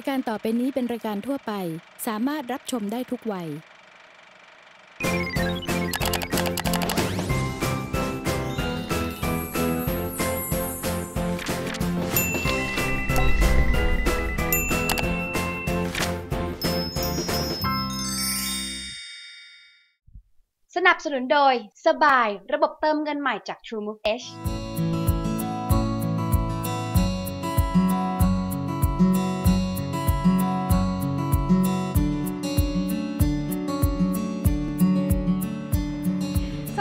รายการต่อไปนี้เป็นรายการทั่วไป สามารถรับชมได้ทุกวัย สนับสนุนโดย สบาย ระบบเติมเงินใหม่จาก TrueMove H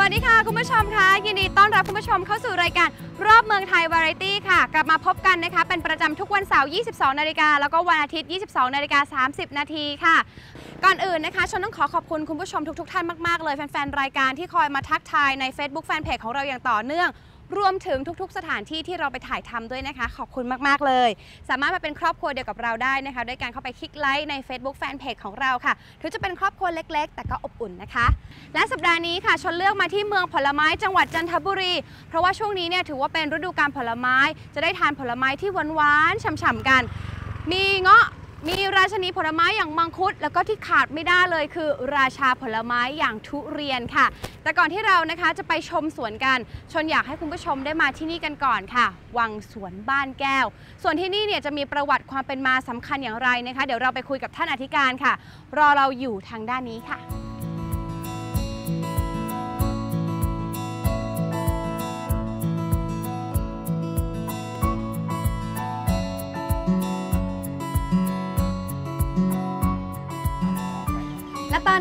วัสดีค่ะ คุณผู้ชมคะยินดีต้อนรับคุณผู้ชมเข้าสู่รายการรอบเมืองไทยวาไรตี้ค่ะ กลับมาพบกันนะคะ เป็นประจำทุกวันเสาร์ 22 นาฬิกาแล้วก็วันอาทิตย์ 22 นาฬิกา 30 นาทีค่ะ ก่อนอื่นนะคะชนต้องขอขอบคุณคุณผู้ชมทุกๆ ท่านมาก ๆ เลยแฟน ๆ รายการที่คอยมาทักทายใน Facebook Fanpage ของเราอย่างต่อเนื่อง รวมถึงทุกๆ สถานที่ที่เราไปถ่ายทำด้วยนะคะ ขอบคุณมากๆเลย สามารถมาเป็นครอบครัวเดียวกับเราได้นะคะด้วยการเข้าไปคลิกไลค์ใน Facebook Fanpage ของเราค่ะถึงจะเป็นครอบครัวเล็ก ๆ แต่ก็อบอุ่นนะคะ และสัปดาห์นี้ค่ะชนเลือกมาที่เมืองผลไม้จังหวัดจันทบุรี เพราะว่าช่วงนี้เนี่ยถือว่าเป็นฤดูกาลผลไม้ จะได้ทานผลไม้ที่หวานๆฉ่ำๆกัน มีเงาะ มีราชนีผลไม้อย่างมังคุด แล้วก็ที่ขาดไม่ได้เลยคือ ราชาผลไม้อย่างทุเรียนค่ะ แต่ก่อนที่เรานะคะจะไปชมสวนกัน ชนอยากให้คุณผู้ชมได้มาที่นี่กันก่อนค่ะ วังสวนบ้านแก้ว ส่วนที่นี่เนี่ยจะมีประวัติความเป็นมาสำคัญอย่างไรนะคะ เดี๋ยวเราไปคุยกับท่านอธิการค่ะ รอเราอยู่ทางด้านนี้ค่ะ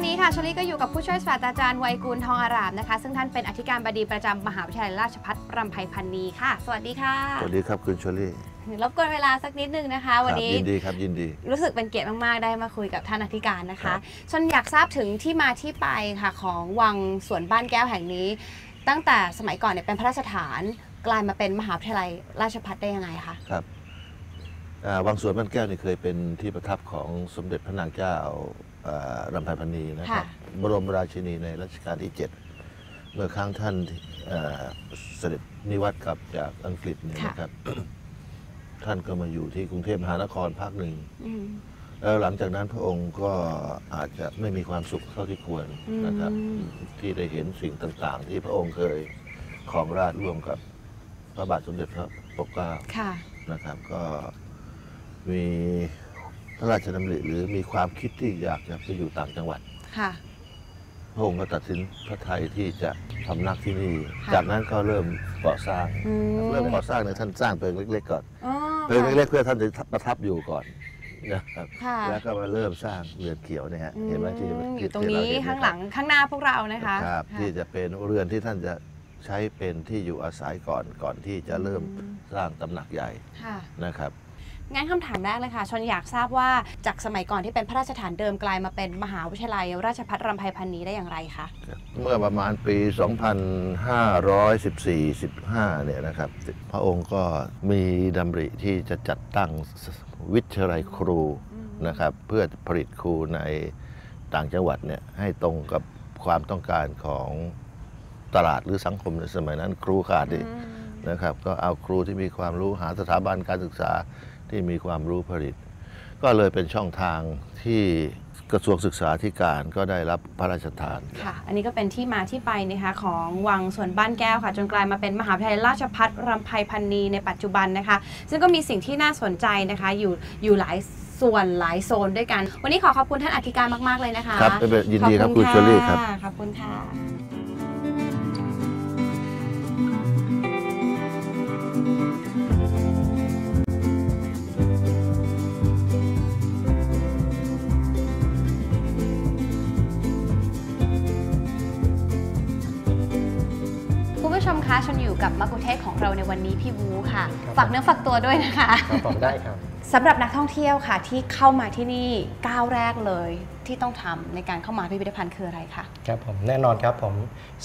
อนนี้ค่ะชลีก็อยู่กับผู้ช่วยศาสตราจารย์วัยกุลทองอารามนะคะ ซึ่งท่านเป็นอธิการบดีประจำมหาวิทยาลัยราชภัฏรำไพพันนีค่ะ สวัสดีค่ะ สวัสดีครับคุณเชอรี่รบกวนเวลาสักนิดนึงนะคะ วันนี้ครับยินดีครับยินดี รู้สึกเป็นเกียรติมาก ๆ ได้มาคุยกับท่านอธิการนะครัคะบชนอยากทราบถึงที่มาที่ไปค่ะของวังสวนบ้านแก้วแห่งนี้ ตั้งแต่สมัยก่อนเนี่ยเป็นพระราชฐานกลายมาเป็นมหาวิทยาลัยราชภัฏได้ยังไงคะครับอ่าวังสวนบ้านแก้วนี่เคยเป็นที่ประทับของสมเด็จพระนางเจ้าอ่า รำไพพรรณีนะครับ บรมราชินีในรัชกาลที่ 7 เมื่อครั้งท่านอ่าเสด็จนิวัตกลับจากอังกฤษเนี่ยนะครับ ท่านก็มาอยู่ที่กรุงเทพมหานครพักหนึ่งอืมแล้วหลังจากนั้นพระองค์ก็อาจจะไม่มีความสุขเท่าที่ควรนะครับอืมที่ได้เห็นสิ่งต่างๆ ที่พระองค์เคยของราชร่วมกับพระบาทสมเด็จพระปกเกล้าค่ะนะครับ ก็มี พระราชดำริหรือมีความคิดที่อยากจะไปอยู่ต่างจังหวัดค่ะพระองค์ก็ตัดสินพระไทยที่จะพำนักที่นี่ค่ะจากนั้นก็เริ่มก่อสร้างอืมเริ่มก่อสร้างเนี่ยท่านสร้างเพิงเล็ก ๆ ก่อนอ๋อเพิงเล็กๆเพื่อท่านจะประทับอยู่ก่อนนะครับค่ะแล้วก็มาเริ่มสร้างเรือนเขียวเนี่ยฮะเห็นไหมที่อืมอที่ยู่ตรงนี้ที่เเะข้างคหรัลับงข้างหน้าพวกเรานะคะครับค่ะที่จะเป็นเรือนที่ท่านจะใช้เป็นที่อยู่อาศัยก่อนก่อนที่จะเริ่มอืมสร้างตำหนักใหญ่ค่ะนะครับ งั้นคำถามแรกเลยค่ะชนอยากทราบว่าจากสมัยก่อนที่เป็นพระราชฐานเดิมกลายมาเป็นมหาวิทยาลัย ราชภัฏรำไพพันนีได้อย่างไรคะเมื่อประมาณปี 2514-15 เนี่ยนะครับ พระองค์ก็มีดำริที่จะจัดตั้งวิทยาลัยครูนะครับ เพื่อผลิตครูในต่างจังหวัดเนี่ยให้ตรงกับความต้องการของตลาดหรือสังคมในสมัยนั้น ครูขาดดินะครับ ก็เอาครูที่มีความรู้หาสถาบันการศึกษา ที่มีความรู้ผลิต ก็เลยเป็นช่องทางที่กระทรวงศึกษาธิการก็ได้รับพระราชทาน ค่ะ อันนี้ก็เป็นที่มาที่ไปนะคะของวังสวนบ้านแก้วค่ะ จนกลายมาเป็นมหาวิทยาลัยราชภัฏรำไพพันนีในปัจจุบันนะคะ ซึ่งก็มีสิ่งที่น่าสนใจนะคะอยู่อยู่หลายส่วนหลายโซนด้วยกัน วันนี้ขอขอบคุณท่านอธิการมาก ๆ เลยนะคะ ครับไม่เป็นยินดีครับขอคุณเชอรี่ครับะขอบคุณค่ะ กับมักคุเทศของเราในวันนี้พี่วูค่ะ ครับ ฝากเนื้อฝากตัวด้วยนะคะ ครับผมได้ครับ สำหรับนักท่องเที่ยวค่ะ ที่เข้ามาที่นี่ก้าวแรกเลย ที่ต้องทำในการเข้ามาพิพิธภัณฑ์คืออะไรคะ ครับผมแน่นอนครับผม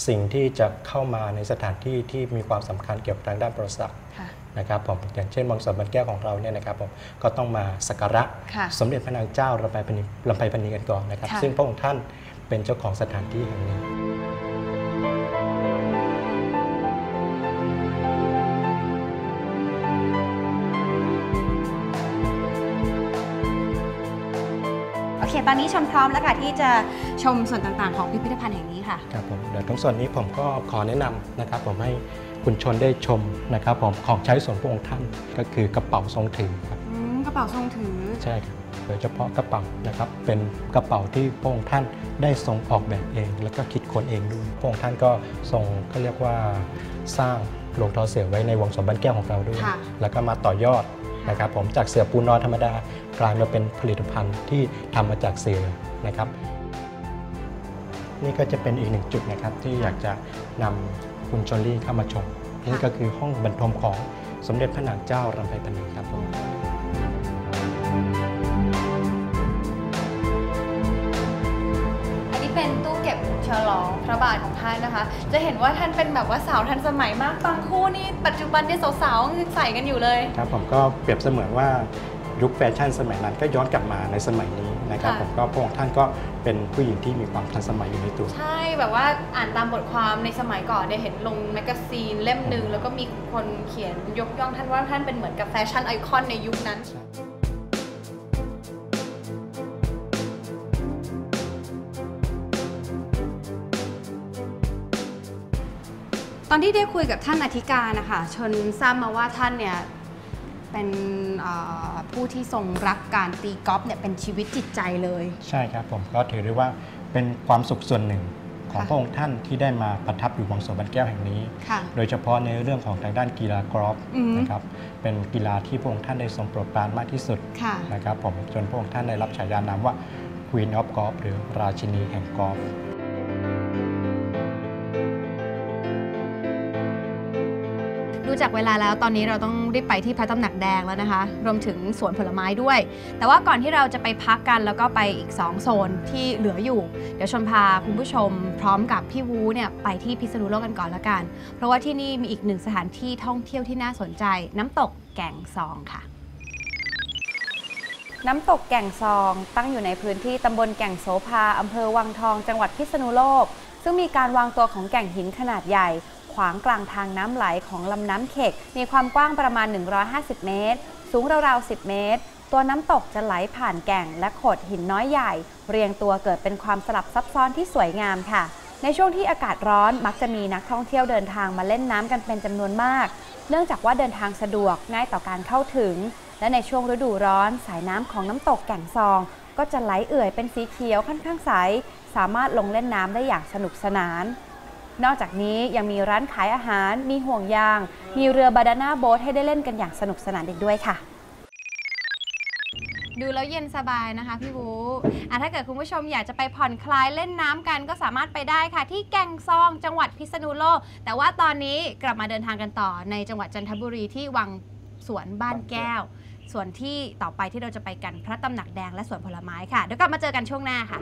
สิ่งที่จะเข้ามาในสถานที่ที่มีความสำคัญเกี่ยวกับทางด้านประวัติศาสตร์ค่ะ นะครับผมอย่างเช่นวังสวนบันแก้วของเราเนี่ยนะครับผมก็ต้องมาสักการะค่ะสมเด็จพระนางเจ้าลำไพพรรณีลำไพพรรณีกันก่อนนะครับ ค่ะ ซึ่งพระองค์ท่านเป็นเจ้าของสถานที่แห่งนี้ เค ตอนนี้ชมพร้อมแล้วค่ะที่จะชมส่วนต่างๆ ของพิพิธภัณฑ์แห่งนี้ค่ะ ครับผมเดี๋ยวตรงส่วนนี้ผมก็ขอแนะนำนะครับ ผมให้คุณชนได้ชมนะครับผมของใช้ส่วนพระองค์ท่านก็คือกระเป๋าทรงถือครับอืมกระเป๋าทรงถือ ใช่ครับโดยเฉพาะกระเป๋านะครับเป็นกระเป๋าที่พระองค์ท่านได้ทรงออกแบบเอง แล้วก็คิดค้นเองด้วยพระองค์ท่านก็ทรงก็เรียกว่าสร้างโรงทอเสือไว้ในวงสมบันแก้วของเราด้วย ค่ะ แล้วก็มาต่อยอด นะครับผมจากเสือปูนอนธรรมดากลายมาเป็นผลิตภัณฑ์ที่ทำมาจากเสือนะครับ นี่ก็จะเป็นอีกหนึ่งจุดนะครับที่อยากจะนำคุณชลลี่เข้ามาชมนี่ก็คือห้องบรรทมของสมเด็จพระนางเจ้ารำไพพรรณีครับผม ลองพระบาทของท่านนะคะ จะเห็นว่าท่านเป็นแบบว่าสาวทันสมัยมากบางคู่นี่ปัจจุบันเนี่ยสาวๆยังใส่กันอยู่เลยครับผมก็เปรียบเสมือนว่ายุคแฟชั่นสมัยนั้นก็ย้อนกลับมาในสมัยนี้นะครับค่ะผมก็พระองค์ท่านก็เป็นผู้หญิงที่มีความทันสมัยอยู่ในตัว ใช่แบบว่าอ่านตามบทความในสมัยก่อนเนี่ยเห็นลงแมกกาซีนเล่มหนึ่งแล้วก็มีคนเขียนยกย่องท่านว่าท่านเป็นเหมือนกับแฟชั่นไอคอนในยุคนั้น อนที่ได้คุยกับท่านอธิการนะคะชนทราบมาว่าท่านเนี่ยเป็นเอ่อผู้ที่ทรงรักการตีกอล์ฟเนี่ยเป็นชีวิตจิตใจเลย ใช่ครับผมก็ถือได้ว่าเป็นความสุขส่วนหนึ่งของค่ะพระองค์ท่านที่ได้มาประทับอยู่วังสวนบันแก้วแห่งนี้ค่ะโดยเฉพาะในเรื่องของทางด้านกีฬากอล์ฟอืมนะครับ เป็นกีฬาที่พระองค์ท่านได้ทรงโปรดปรานมากที่สุดค่ะนะครับผมจนพระองค์ท่านได้รับฉายานามว่า Queen of Golf หรือราชินีแห่งกอล์ฟ จากเวลาแล้วตอนนี้เราต้องรีบไปที่พระตำหนักแดงแล้วนะคะ รวมถึงสวนผลไม้ด้วย แต่ว่าก่อนที่เราจะไปพักกันแล้วก็ไปอีก 2 โซนที่เหลืออยู่ เดี๋ยวชนพาคุณผู้ชมพร้อมกับพี่วูเนี่ยไปที่พิษณุโลกกันก่อนละกัน เพราะว่าที่นี่มีอีกหนึ่งสถานที่ท่องเที่ยวที่น่าสนใจ น้ำตกแก่งซองค่ะน้ำตกแก่งซอง ตั้งอยู่ในพื้นที่ตำบลแก่งโสภาอำเภอวังทอง จังหวัดพิษณุโลก ซึ่งมีการวางตัวของแก่งหินขนาดใหญ่ ขวางกลางทางน้ำไหลของลำน้ำเขก มีความกว้างประมาณ 150 เมตร สูงราวๆ 10 เมตร ตัวน้ำตกจะไหลผ่านแก่งและโขดหินน้อยใหญ่ เรียงตัวเกิดเป็นความสลับซับซ้อนที่สวยงามค่ะ ในช่วงที่อากาศร้อนมักจะมีนักท่องเที่ยวเดินทางมาเล่นน้ำกันเป็นจำนวนมาก เนื่องจากว่าเดินทางสะดวกง่ายต่อการเข้าถึง และในช่วงฤดูร้อน สายน้ำของน้ำตกแก่งซอง ก็จะไหลเอื่อยเป็นสีเขียวค่อนข้างใสสามารถลงเล่นน้ำได้อย่างสนุกสนาน นอกจากนี้ยังมีร้านขายอาหาร มีห่วงยาง มีเรือบาดาน่าโบ๊ทให้ได้เล่นกันอย่างสนุกสนานอีกด้วยค่ะดูแล้วเย็นสบายนะคะพี่บูอะถ้าเกิดคุณผู้ชมอยากจะไปผ่อนคลายเล่นน้ำกันก็สามารถไปได้ค่ะ ที่แก่งซองจังหวัดพิษณุโลก แต่ว่าตอนนี้กลับมาเดินทางกันต่อในจังหวัดจันทบุรีที่วังสวนบ้านแก้ว ส่วนที่ต่อไปที่เราจะไปกันพระตำหนักแดงและสวนผลไม้ค่ะ เดี๋ยวกลับมาเจอกันช่วงหน้าค่ะ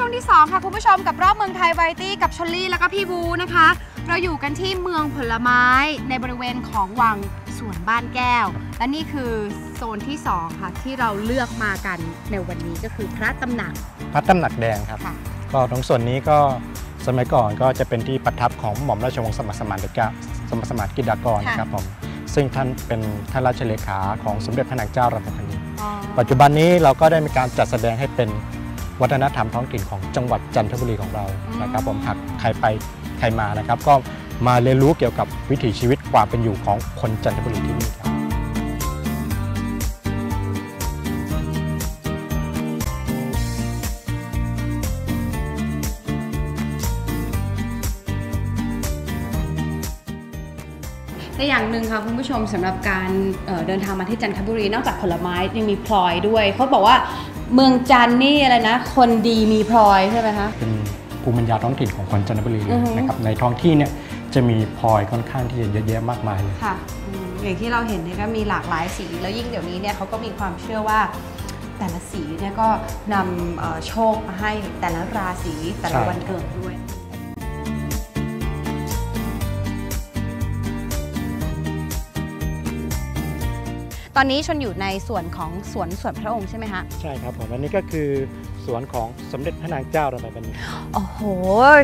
ช่วงที่ 2 ค่ะคุณผู้ชมกับรอบเมืองไทยไวตี้กับชลลี่แล้วก็พี่บูนะคะ เราอยู่กันที่เมืองผลไม้ในบริเวณของวังสวนบ้านแก้ว และนี่คือโซนที่ 2 ค่ะที่เราเลือกมากันในวันนี้ก็คือพระตำหนักพระตำหนักแดงครับ ค่ะ ก็ตรงส่วนนี้ก็สมัยก่อนก็จะเป็นที่ประทับของหม่อมราชวงศ์สมัครสมานเดกะสมัครสมานกิจดากรค่ะ ครับผมซึ่งท่านเป็นท่านราชเลขาของสมเด็จพระนางเจ้ารำไพพรรณีปัจจุบันนี้เราก็ได้มีการจัดแสดงให้เป็น วัฒนธรรมท้องถิ่นของจังหวัดจันทบุรีของเรานะครับ ผมหากใครไปใครมานะครับ ก็มาเรียนรู้เกี่ยวกับวิถีชีวิตความเป็นอยู่ของคนจันทบุรีที่นี่ครับแต่อย่างหนึ่งค่ะคุณผู้ชมสำหรับการเเดินทางมาที่จันทบุรี นอกจากผลไม้ยังมีพลอยด้วยเขาบอกว่า เมืองจันทร์นี่อะไรนะ คนดีมีพลอยใช่ไหมคะ เป็นภูมิปัญญาท้องถิ่นของคนจันทบุรีเลอืยอฮึ นะครับในท้องที่เนี่ยจะมีพลอยค่อนข้างที่จะเยอะแยะมากมายเลย ค่ะอืมอย่างที่เราเห็นเนี่ยก็มีหลากหลายสี แล้วยิ่งเดี๋ยวนี้เนี่ยเขาก็มีความเชื่อว่าแต่ละสีเนี่ยก็นำเอ่อโชคมาให้แต่ละราศีแต่ละใช่ วันเกิดด้วย ตอนนี้ชนอยู่ในส่วนของสวนสวนพระองค์ใช่ไหมคะใช่ครับผมอันนี้ก็คือสวนของสมเด็จพระนางเจ้าเราในบันนี้โอ้โห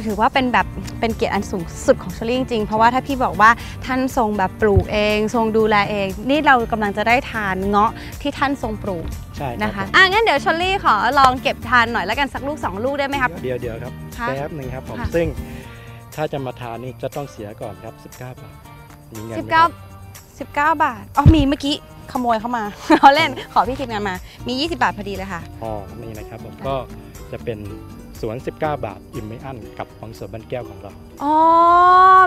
ถือว่าเป็นแบบเป็นเกียรติอันสูงสุดของเชอรี่จริงๆ เพราะว่าถ้าพี่บอกว่าท่านทรงแบบปลูกเอง ทรงดูแลเอง นี่เรากำลังจะได้ทานเงาะที่ท่านทรงปลูกใช่รับนะคะผมอะงั้นเดี๋ยวเชอรี่ขอลองเก็บทานหน่อยแล้วกันสักลูก 2 ลูกได้ไหมครับ เดี๋ยวเดี๋ยวครับค่ะแป๊บหนึ่งครับผมค่ะซึ่งถ้าจะมาทานนี่จะต้องเสียก่อนครับ 19 บาทมีเงินไหม19ครับ 19 บาท อ๋อมีเมื่อกี้ขโมยเข้ามาเราเล่นขอพี่ทีมงานมา มี 20 บาทพอดีเลยค่ะ อ๋อ นี่นะครับผมก็จะเป็นสวน 19 บาท อิ่มไม่อั้นกับของสวนบ้านแก้วของเรา อ๋อ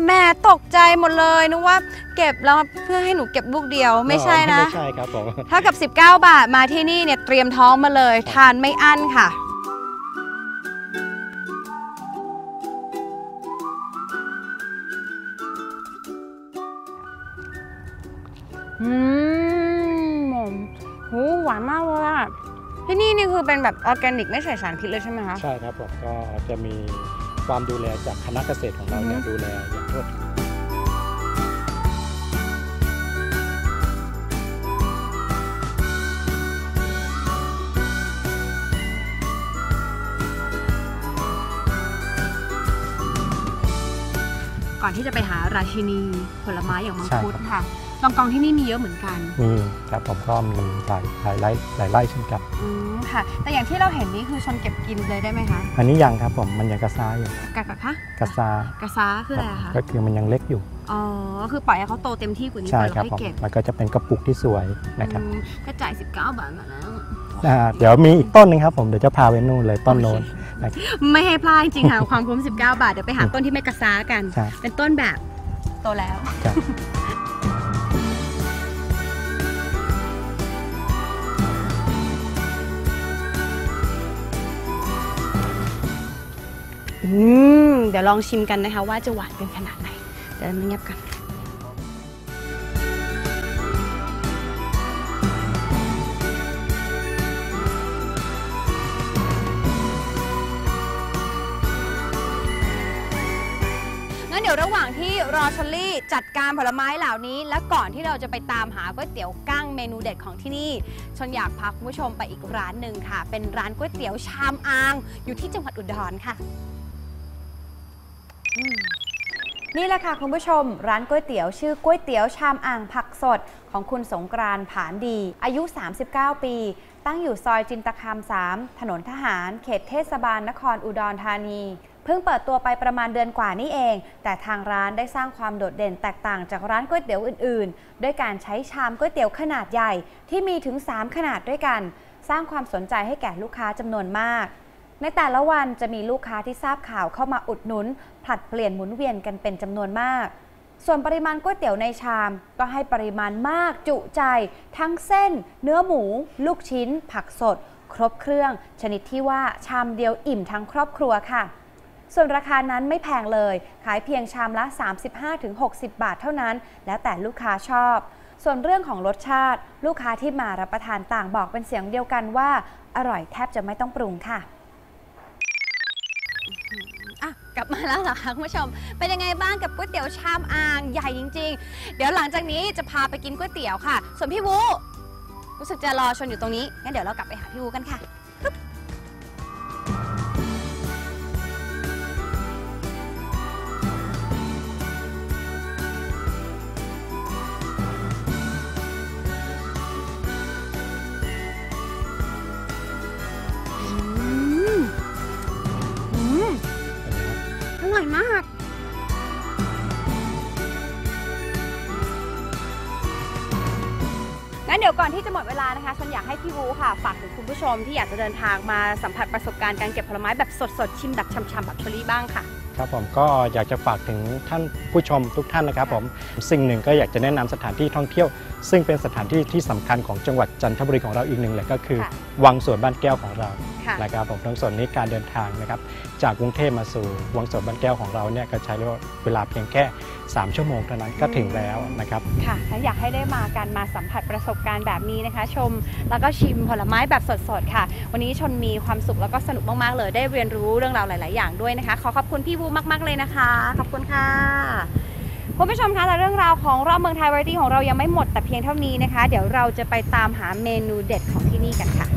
แม่ตกใจหมดเลยนึกว่าเก็บแล้วเพื่อให้หนูเก็บลูกเดียวไม่ใช่นะ ไม่ใช่ครับผม ถ้ากับ 19 บาทมาที่นี่เนี่ยเตรียมท้องมาเลย ทานไม่อั้นค่ะ อืมหูหวานมากเลยอะที่นี่นี่คือเป็นแบบออร์แกนิกไม่ใส่สารพิษเลยใช่ไหมคะ ใช่ครับผมก็จะมีความดูแลจากคณะเกษตรของเราเนี่ยอือฮึดูแลอย่างทั่วถึงก่อนที่จะไปหาราชินีผลไม้อย่างมังคุดค่ะ ลองกองที่นี่มีเยอะเหมือนกันมีครับผมก็มีหลายหลายไร่หลายไร่เช่นกันอืมค่ะ แต่อย่างที่เราเห็นนี่คือชนเก็บกินเลยได้ไหมคะอันนี้ยังครับผมมันยังกระซ้าอยู่กะกะคะกระซ้ากระซาคืออะไรอะคะก็คือมันยังเล็กอยู่อ๋อคือปล่อยให้เขาโตเต็มที่กว่านี้ใช่ก่อนครับแล้วผมให้เก็บมันก็จะเป็นกระปุกที่สวยนะครับอืมก็จ่าย19 บาทมาแล้วอ่าเดี๋ยวมีอีกต้นหนึ่งครับผมเดี๋ยวจะพาไปนู่นเลยต้นโน้นนะครับไม่ให้พลาดจริงๆค่ะความคุ้ม 19 บาทเดี๋ยวไปหาต้นที่ไม่กระซากันใช่เป็นต้นแบบโตแล้ว อืมเดี๋ยวลองชิมกันนะคะ ว่าจะหวานเป็นขนาดไหนเดี๋ยวมันเงียบกันงั้นเดี๋ยวระหว่างที่รอชลลี่จัดการผลไม้เหล่านี้ และก่อนที่เราจะไปตามหาก๋วยเตี๋ยวกั้งเมนูเด็ดของที่นี่ชนอยากพาคุณผู้ชมไปอีกร้านหนึ่งค่ะ เป็นร้านก๋วยเตี๋ยวชามอาง อยู่ที่จังหวัดอุดรค่ะ นี่แหละค่ะคุณผู้ชม ร้านก๋วยเตี๋ยวชื่อก๋วยเตี๋ยวชามอ่างผักสด ของคุณสงกรานผานดี อายุ 39 ปี ตั้งอยู่ซอยจินตคาม 3 ถนนทหาร เขตเทศบาลนครอุดรธานี เพิ่งเปิดตัวไปประมาณเดือนกว่านี่เอง แต่ทางร้านได้สร้างความโดดเด่นแตกต่างจากร้านก๋วยเตี๋ยวอื่น ๆ ด้วยการใช้ชามก๋วยเตี๋ยวขนาดใหญ่ ที่มีถึง 3 ขนาดด้วยกัน สร้างความสนใจให้แก่ลูกค้าจำนวนมากในแต่ละวันจะมีลูกค้าที่ทราบข่าวเข้ามาอุดหนุน ผลัดเปลี่ยนหมุนเวียนกันเป็นจำนวนมาก ส่วนปริมาณก๋วยเตี๋ยวในชามก็ให้ปริมาณมากจุใจ ทั้งเส้น เนื้อหมู ลูกชิ้น ผักสด ครบเครื่อง ชนิดที่ว่าชามเดียวอิ่มทั้งครอบครัวค่ะ ส่วนราคานั้นไม่แพงเลย ขายเพียงชามละ 35-60 บาทเท่านั้น แล้วแต่ลูกค้าชอบส่วนเรื่องของรสชาติ ลูกค้าที่มารับประทานต่างบอกเป็นเสียงเดียวกันว่า อร่อยแทบจะไม่ต้องปรุงค่ะ บมาแล้วเหรอคะคุณผู้ชม เป็นยังไงบ้างกับก๋วยเตี๋ยวชามอ่างใหญ่จริง ๆ เดี๋ยวหลังจากนี้จะพาไปกินก๋วยเตี๋ยวค่ะ ส่วนพี่วูรู้สึกจะรอชนอยู่ตรงนี้งั้นเดี๋ยวเรากลับไปหาพี่วูกันค่ะ หมดเวลานะคะฉันอยากให้พี่วูค่ะฝากถึงคุณผู้ชมที่อยากจะเดินทางมาสัมผัสประสบการณ์การเก็บผลไม้แบบสดๆชิมแบบช่ำๆแบบเชอรี่บ้างค่ะ ครับผมก็อยากจะฝากถึงท่านผู้ชมทุกท่านนะครับผมสิ่งหนึ่งก็อยากจะแนะนำสถานที่ท่องเที่ยว ซึ่งเป็นสถานที่ที่สำคัญของจังหวัดจันทบุรีของเราอีกหนึ่งเลยก็คือ ค่ะ วังสวนบ้านแก้วของเราค่ะ นะครับผมทั้งส่วนนี้การเดินทางนะครับจากกรุงเทพมาสู่วังสวนบ้านแก้วของเราเนี่ยก็ใช้เวลาเพียงแค่ 3 ชั่วโมงเท่านั้นก็ถึงแล้วนะครับค่ะถ้าอยากให้ได้มากันมาสัมผัสประสบการณ์แบบนี้นะคะ ชมแล้วก็ชิมผลไม้แบบสดๆค่ะ วันนี้ชนมีความสุขแล้วก็สนุกมากๆเลยได้เรียนรู้เรื่องราวหลาย ๆ อย่างด้วยนะคะ ขอขอบคุณพี่บูมาก ๆ เลยนะคะขอบคุณค่ะคุณผู้ชมคะแต่เรื่องราวของรอบเมืองไทยวาไรตี้ของเรายังไม่หมดแต่เพียงเท่านี้นะคะ เดี๋ยวเราจะไปตามหาเมนูเด็ดของที่นี่กันค่ะ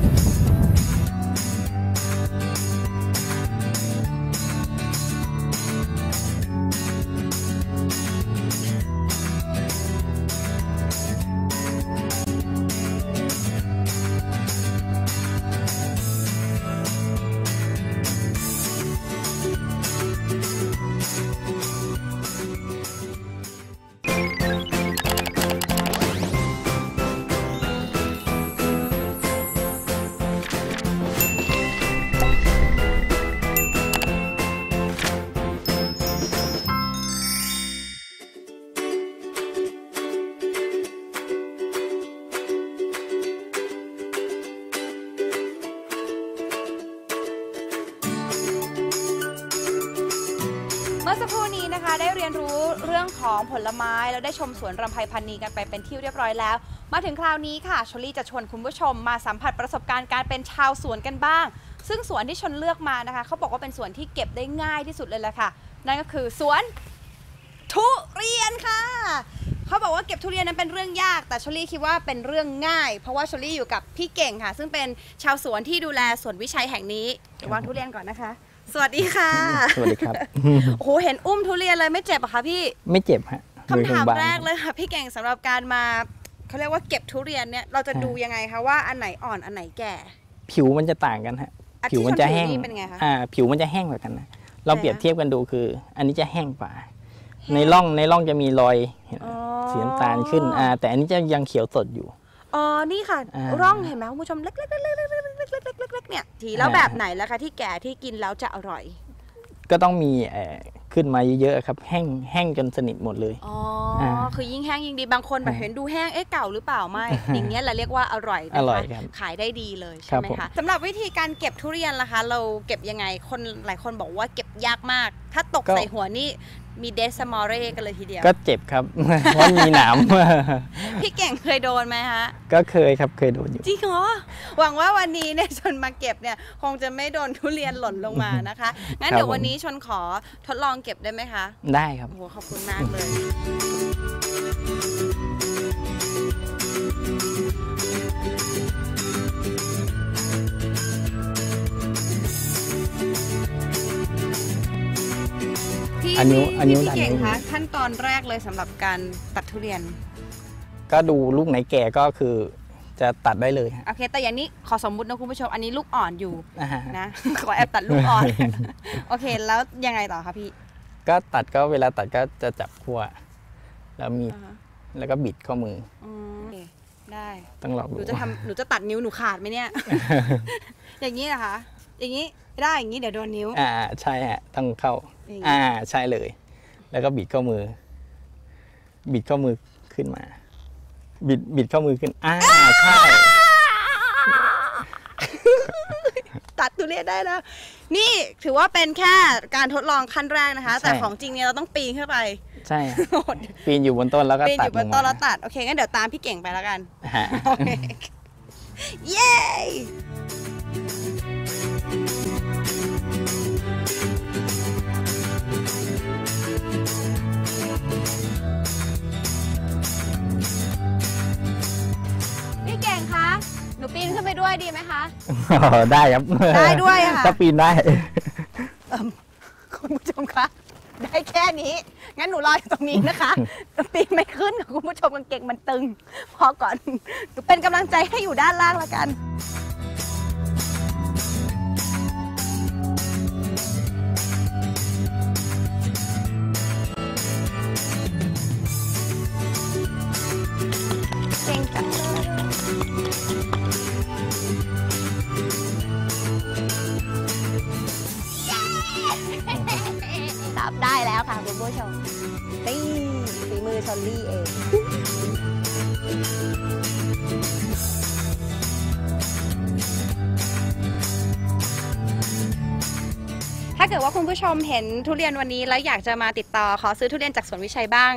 ของผลไม้แล้วได้ชมสวนรำไพพันนีกันไปเป็นที่เรียบร้อยแล้ว มาถึงคราวนี้ค่ะชลี่จะชวนคุณผู้ชมมาสัมผัสประสบการณ์การเป็นชาวสวนกันบ้าง ซึ่งสวนที่ชนเลือกมานะคะเขาบอกว่าเป็นสวนที่เก็บได้ง่ายที่สุดเลยแหละค่ะ นั่นก็คือสวนทุเรียนค่ะเขาบอกว่าเก็บทุเรียนนั้นเป็นเรื่องยาก แต่ชลี่คิดว่าเป็นเรื่องง่าย เพราะว่าชลี่อยู่กับพี่เก่งค่ะ ซึ่งเป็นชาวสวนที่ดูแลสวนวิชัยแห่งนี้เดี๋ยววางทุเรียนก่อนนะคะ สวัสดีค่ะ สวัสดีครับ โอ้โห เห็นอุ้มทุเรียนเลยไม่เจ็บอะคะพี่ ไม่เจ็บฮะคำถามโดยโรงพยบลแรกเลยค่ะ พี่เก่งสำหรับการมาเขาเรียกว่าเก็บทุเรียนเนี่ยเราจะดูยังไงคะว่าอันไหนอ่อนอันไหนแก่ ผิวมันจะต่างกันฮะอะผิวมันจะที่แห้งชนผิวนี่เป็นไงคะอ่า ผิวมันจะแห้งกว่ากันนะ เราไหนคะเปรียบเทียบกันดูคือ อันนี้จะแห้งกว่า ในร่องในร่องจะมีรอยเห็นไหมอ๋อสีน้ำตาลขึ้น อ่า แต่อันนี้จะยังเขียวสดอยู่ อ๋อ นี่ค่ะ อ่า ร่องเห็นไหมคุณผู้ชมเล็กๆๆๆๆๆๆๆๆเนี่ยทีแล้วอ่าแบบไหนแล้วคะที่แก่ที่กินแล้วจะอร่อย ก็ต้องมีเอ่อขึ้นมาเยอะๆครับ แห้งแห้งจนสนิทหมดเลย อ๋ออา คือยิ่งแห้งยิ่งดีบางคนแบบอ่าเห็นดูแห้งเอ๊ะเก่าหรือเปล่าไม่ อย่างเงี้ยเราเรียกว่าอร่อยนะคะอร่อยครับขายได้ดีเลยคใช่รับไหมผมคะสำหรับวิธีการเก็บทุเรียนล่ะคะ เราเก็บยังไงคนหลายคนบอกว่าเก็บยากมาก ถ้าตกใส่หัวนี่มีเดสมอเรกันเลยทีเดียว ก็เจ็บครับ เพราะมีหนามพี่เก่งเคยโดนไหมฮะ ก็เคยครับเคยโดนอยู่ จริงเหรอ หวังว่าวันนี้เนี่ยชนมาเก็บเนี่ย คงจะไม่โดนทุเรียนหล่นลงมานะคะ งั้นครับเดี๋ยวผมวันนี้ชนขอทดลองเก็บได้ไหมคะ ได้ครับโอ้โหขอบคุณมากเลย อันนิ้วอันนิ้วพี่ดันเก่งนิ้วคะขั้นตอนแรกเลยสำหรับการตัดทุเรียน ก็ดูลูกไหนแก่ก็คือจะตัดได้เลยฮะโอเค แต่อย่างนี้ขอสมมุตินะคุณผู้ชม อันนี้ลูกอ่อนอยู่อ่าฮะนะขอแอบตัดลูกอ่อน โอเค แล้วยังไงต่อคะพี่ ก็ตัดก็เวลาตัดก็จะจับขั้วแล้วมีดอ่าฮะแล้วก็บิดข้อมืออืมโอเคได้ต้องลองหดูนูจะทำหนูจะตัดนิ้วหนูขาดไหมเนี่ย อย่างนี้นะคะ อย่างนี้ได้อย่างนี้เดี๋ยวโดนนิ้ว อ่าใช่ฮะต้องเข้า อย่างนี้อ่าใช่เลย แล้วก็บิดข้อมือ บิดข้อมือขึ้นมา บิดบิดข้อมือขึ้นอ่าใช่ตัดทุเรียนได้แล้ว นี่ถือว่าเป็นแค่การทดลองขั้นแรกนะคะใช่แต่ของจริงเนี่ยเราต้องปีนขึ้นไป ใช่ฮะปีนอยู่บนต้นแล้วก็ปีนอตัดยู่บนลงต้นมาแล้วตัด โอเคงั้นเดี๋ยวตามพี่เก่งไปแล้วกันฮะโอเค เย้ หนูปีนขึ้นไปด้วยดีไหมคะอ๋อได้ครับได้ด้วยค่ะ ถ้าปีนได้คุณผู้ชมคะ ได้แค่นี้ งั้นหนูรออยู่ตรงนี้นะคะ ปีนไม่ขึ้นค่ะคุณผู้ชมกางเกงมันตึง พอก่อน หนูเป็นกำลังใจให้อยู่ด้านล่างแล้วกัน อลลี่เองถ้าเกิดว่าคุณผู้ชมเห็นทุเรียนวันนี้แล้วอยากจะมาติดต่อขอซื้อทุเรียนจากสวนวิชัยบ้าง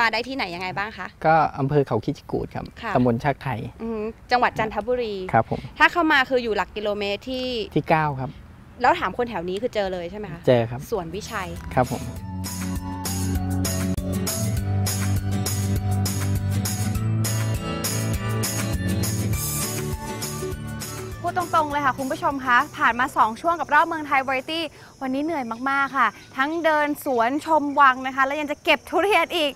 มาได้ที่ไหนยังไงบ้างคะ ก็อำเภอเขาคิดจกูดครับค่ะ ตำบลชากไทยอือหือจังหวัดจันทบุรี ครับผมถ้าเข้ามาคืออยู่หลักกิโลเมตรที่ ที่ 9 ครับ แล้วถามคนแถวนี้คือเจอเลยใช่ไหมคะ เจอครับ สวนวิชัย ครับผม ดตรงๆเลยค่ะคุณผู้ชมคะผ่านมา 2 ช่วงกับรอบเมืองไทยวาไรตี้วันนี้เหนื่อยมากๆค่ะ ทั้งเดินสวนชมวังนะคะ แล้วยังจะเก็บทุเรียนอีก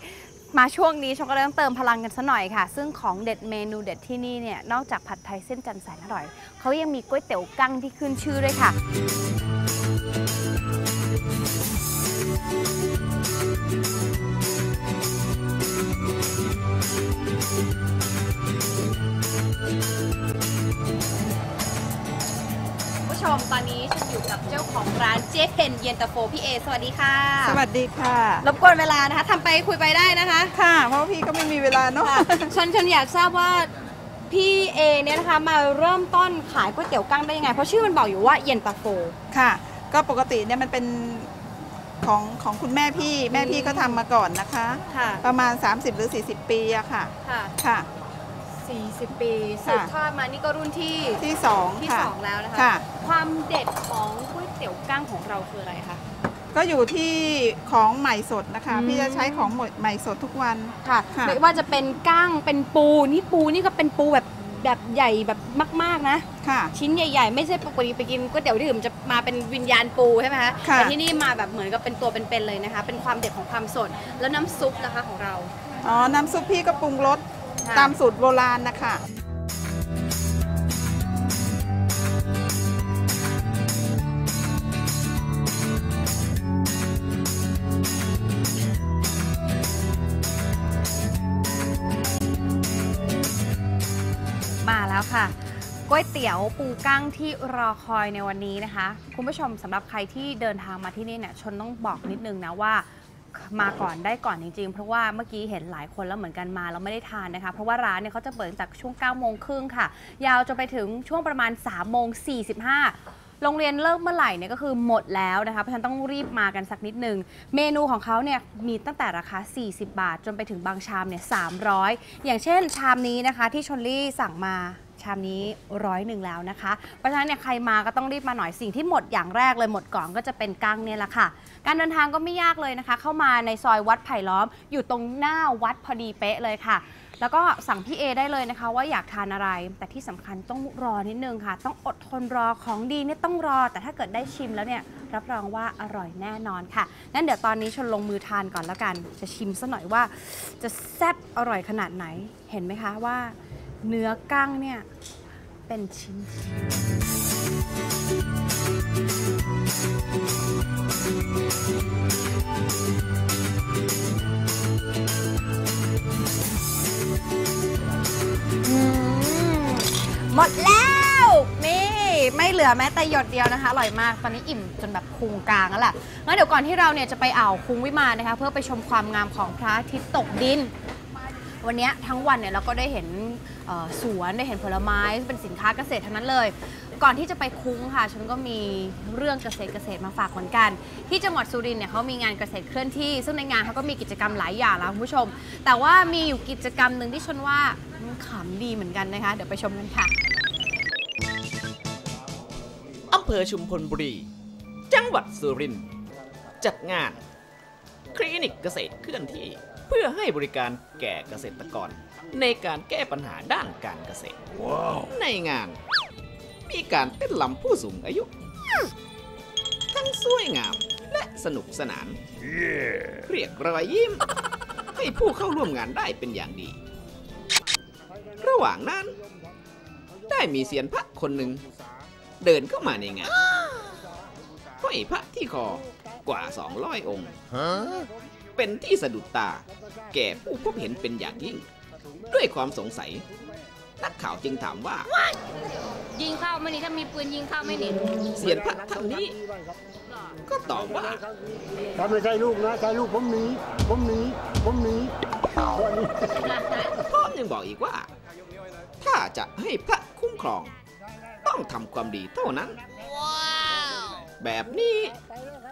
มาช่วงนี้ชมก็เลยต้องเติมพลังกันซะหน่อยค่ะ ซึ่งของเด็ดเมนูเด็ดที่นี่เนี่ยนอกจากผัดไทยเส้นจันทร์แสนอร่อยเขายังมีก๋วยเตี๋ยวกั้งที่ขึ้นชื่อด้วยค่ะ ชมตอนนี้ฉันอยู่กับเจ้าของร้านเจ๊เพนเย็นตาโฟพี่เอสวัสดีค่ะสวัสดีค่ะ รบกวนเวลานะคะทำไปคุยไปได้นะคะค่ะ เพราะว่าพี่ก็ไม่มีเวลาเนาะค่ะฉันฉันอยากทราบว่าพี่เอเนี่ยนะคะมาเริ่มต้นขายก๋วยเตี๋ยวกั้งได้ยังไง เพราะชื่อมันบอกอยู่ว่าเย็นตาโฟ ค่ะ ก็ปกติเนี่ยมันเป็นของของคุณแม่พี่ แม่พี่ก็ทำมาก่อนนะคะ ค่ะ ประมาณ 30 หรือ 40 ปีอะค่ะ ค่ะ ค่ะ 40 ปีสืบทอดมานี่ก็รุ่นที่ที่สองที่ค่ะ สองแล้วนะคะ ค่ะ ความเด็ดของก๋วยเตี๋ยวกั้งของเราคืออะไรคะ ก็อยู่ที่ของใหม่สดนะคะ อืม พี่จะใช้ของหมดใหม่สดทุกวัน ค่ะค่ะ ไม่ว่าจะเป็นกั้งเป็นปูนี่ปูนี่ก็เป็นปูแบบแบบใหญ่แบบมาก ๆนะ ค่ะ ชิ้นใหญ่ ๆ ไม่ใช่ปกติไปกินก๋วยเตี๋ยวที่อื่นมันจะมาเป็นวิญญาณปูใช่ไหมคะค่ะ แต่ที่นี่มาแบบเหมือนกับเป็นตัวเป็นๆเลยนะคะ เป็นความเด็ดของความสดแล้วน้ำซุปนะคะของเรา อ๋อ น้ำซุปพี่ก็ปรุงรสค่ะ ตามสูตรโบราณนะคะมาแล้วค่ะก๋วยเตี๋ยวปูกั้งที่รอคอยในวันนี้นะคะ คุณผู้ชมสำหรับใครที่เดินทางมาที่นี่เนี่ยชนต้องบอกนิดนึงนะว่า มาก่อนได้ก่อนจริงๆ เพราะว่าเมื่อกี้เห็นหลายคนแล้วเหมือนกันมาแล้วไม่ได้ทานนะคะ เพราะว่าร้านเนี่ยเขาจะเปิดตั้งแต่ช่วง9โมงครึ่งค่ะ ยาวจนไปถึงช่วงประมาณ3โมง45โรงเรียนเลิกเมื่อไหร่เนี่ยก็คือหมดแล้วนะคะ เพราะฉะนั้นต้องรีบมากันสักนิดนึง เมนูของเขาเนี่ยมีตั้งแต่ราคา 40 บาท จนไปถึงบางชามเนี่ย300 อย่างเช่นชามนี้นะคะที่ชลลี่สั่งมาามนี้ร้อยหนึ่งแล้วนะคะ เพราะฉะนั้นเนี่ยใครมาก็ต้องรีบมาหน่อยสิ่งที่หมดอย่างแรกเลยหมดก่อนก็จะเป็นกั้งเนี่ยแหละค่ะ การเดินทางก็ไม่ยากเลยนะคะ เข้ามาในซอยวัดไผ่ล้อม อยู่ตรงหน้าวัดพอดีเป๊ะเลยค่ะแล้วก็สั่งพี่เอได้เลยนะคะว่าอยากทานอะไร แต่ที่สำคัญต้องรอนิดนึงค่ะ ต้องอดทนรอของดีเนี่ยต้องรอ แต่ถ้าเกิดได้ชิมแล้วเนี่ยรับรองว่าอร่อยแน่นอนค่ะงั้นเดี๋ยวตอนนี้ชนลงมือทานก่อนแล้วกัน จะชิมซะหน่อยว่า จะแซ่บอร่อยขนาดไหนเห็นไหมคะว่า เนื้อกั้งเนี่ย เป็นชิ้นหมดแล้วนี่ไม่เหลือแม้แต่หยดเดียวนะคะอร่อยมาก ตอนนี้อิ่มจนแบบพุงกลางแล้วแหละงั้นเดี๋ยวก่อนที่เราเนี่ยจะไปอ่าวคุ้งวิมานนะคะ เพื่อไปชมความงามของพระอาทิตย์ตกดิน วันนี้ทั้งวันเนี่ยเราก็ได้เห็นสวนได้เห็นผลไม้เป็นสินค้าเกษตรทั้งนั้นเลย ก่อนที่จะไปคุ้งค่ะ ฉันก็มีเรื่องเกษตรเกษตรมาฝากเหมือนกัน ที่จังหวัดสุรินทร์เนี่ยเขามีงานเกษตรเคลื่อนที่ ซึ่งในงานเขาก็มีกิจกรรมหลายอย่างแล้วคุณผู้ชม แต่ว่ามีอยู่กิจกรรมหนึ่งที่ฉันว่าขำดีเหมือนกันนะคะ เดี๋ยวไปชมกันค่ะอำเภอชุมพลบุรี จังหวัดสุรินทร์จัดงาน คลินิกเกษตรเคลื่อนที่ เพื่อให้บริการแก่เกษตรกร ในการแก้ปัญหาด้านการเกษตรในงาน มีการเต้นลำผู้สูงอายุ ทั้งสวยงามและสนุกสนานเรียกรอยยิ้ม ให้ผู้เข้าร่วมงานได้เป็นอย่างดี ระหว่างนั้น ได้มีเซียนพระคนหนึ่ง เดินเข้ามาในงานห้อยพระที่คอกว่า 200 องค์ เป็นที่สะดุดตา แก่ผู้พบเห็นเป็นอย่างยิ่ง ด้วยความสงสัย นักข่าวจึงถามว่า ยิงเข้าไม่นี่ถ้ามีปืนยิงเข้าไม่นี่เสียนพระท่านนี้ ก็ตอบว่าถ้าไม่ใช่ลูกนะใช่ลูกผมหนีผมหนีผมหนีพร้อมยังบอกอีกว่า ถ้าจะให้พระคุ้มครอง ต้องทำความดีเท่านั้น แบบนี้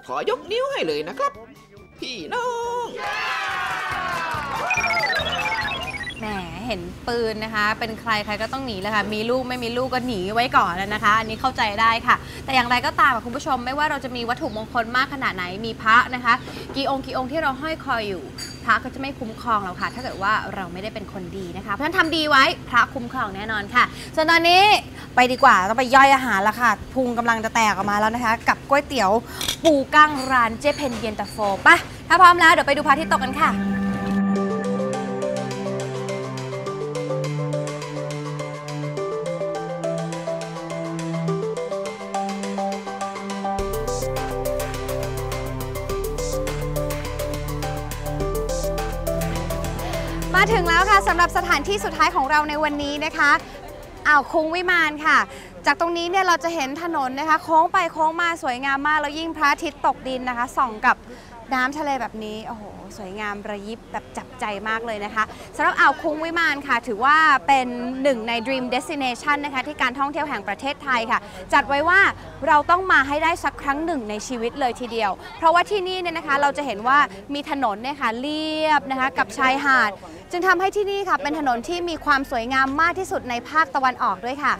ขอยกนิ้วให้เลยนะครับ พี่น้องแหมเห็นปืนนะคะ เป็นใครใครก็ต้องหนีเลยค่ะ มีลูกไม่มีลูกก็หนีไว้ก่อนแล้วนะคะ อันนี้เข้าใจได้ค่ะ แต่อย่างไรก็ตามค่ะคุณผู้ชม ไม่ว่าเราจะมีวัตถุมงคลมากขนาดไหนมีพระนะคะ กี่องค์กี่องค์ที่เราห้อยคอยอยู่ พระก็จะไม่คุ้มครองเราค่ะ ถ้าเกิดว่าเราไม่ได้เป็นคนดีนะคะ เพราะฉะนั้นทำดีไว้พระคุ้มครองแน่นอนค่ะ ส่วนตอนนี้ไปดีกว่าต้องไปย่อยอาหารแล้วค่ะพุงกำลังจะแตกออกมาแล้วนะคะ กับก๋วยเตี๋ยวปูกั้งร้านเจเพนเย็นตาโฟปะ ถ้าพร้อมแล้วเดี๋ยวไปดูพระอาทิตย์ตกกันค่ะมาถึงแล้วค่ะสำหรับสถานที่สุดท้ายของเราในวันนี้นะคะอ่าวคุ้งวิมานค่ะ จากตรงนี้เนี่ยเราจะเห็นถนนนะคะ โค้งไปโค้งมาสวยงามมาก แล้วยิ่งพระอาทิตย์ตกดินนะคะส่องกับ น้ำทะเลแบบนี้ โอ้โห สวยงามระยิบแบบจับใจมากเลยนะคะสำหรับอ่าวคุ้งวิมานค่ะ ถือว่าเป็นหนึ่งใน Dream Destination นะคะ ที่การท่องเที่ยวแห่งประเทศไทยค่ะ จัดไว้ว่าเราต้องมาให้ได้สักครั้งหนึ่งในชีวิตเลยทีเดียว เพราะว่าที่นี่เนี่ยนะคะเราจะเห็นว่ามีถนนเนี่ยค่ะเรียบนะคะกับชายหาด จึงทำให้ที่นี่ค่ะเป็นถนนที่มีความสวยงามมากที่สุดในภาคตะวันออกด้วยค่ะ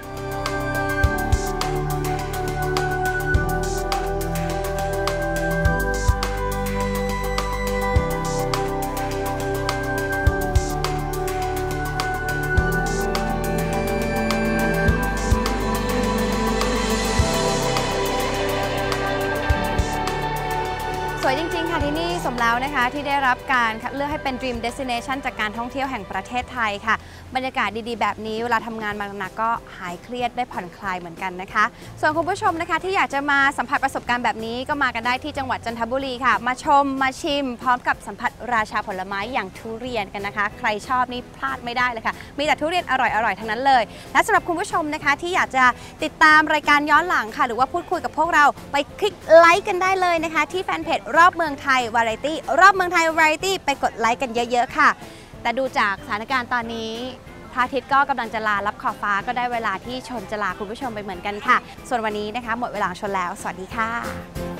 แล้วนะคะ ที่ได้รับการคัดเลือกให้เป็น Dream Destination จากการท่องเที่ยวแห่งประเทศไทยค่ะ บรรยากาศดีๆ แบบนี้เวลาทำงานมาหนักๆก็หายเครียดได้ผ่อนคลายเหมือนกันนะคะ ส่วนคุณผู้ชมนะคะที่อยากจะมาสัมผัสประสบการณ์แบบนี้ก็มากันได้ที่จังหวัดจันทบุรีค่ะ มาชมมาชิม พร้อมกับสัมผัสราชาผลไม้อย่างทุเรียนกันนะคะ ใครชอบนี่พลาดไม่ได้เลยค่ะ มีแต่ทุเรียนอร่อยๆทั้งนั้นเลย และสำหรับคุณผู้ชมนะคะที่อยากจะติดตามรายการย้อนหลังค่ะ หรือว่าพูดคุยกับพวกเราไปคลิกไลค์กันได้เลยนะคะ ที่แฟนเพจรอบเมืองไทยวาไรตี้รอบเมืองไทยวาไรตี้ไปกดไลค์กันเยอะๆค่ะ แต่ดูจากสถานการณ์ตอนนี้พระอาทิตย์ก็กำลังจะลารับขอบฟ้าก็ได้เวลาที่ชนจะลาคุณผู้ชมไปเหมือนกันค่ะ ส่วนวันนี้นะคะ หมดเวลาชนแล้ว สวัสดีค่ะ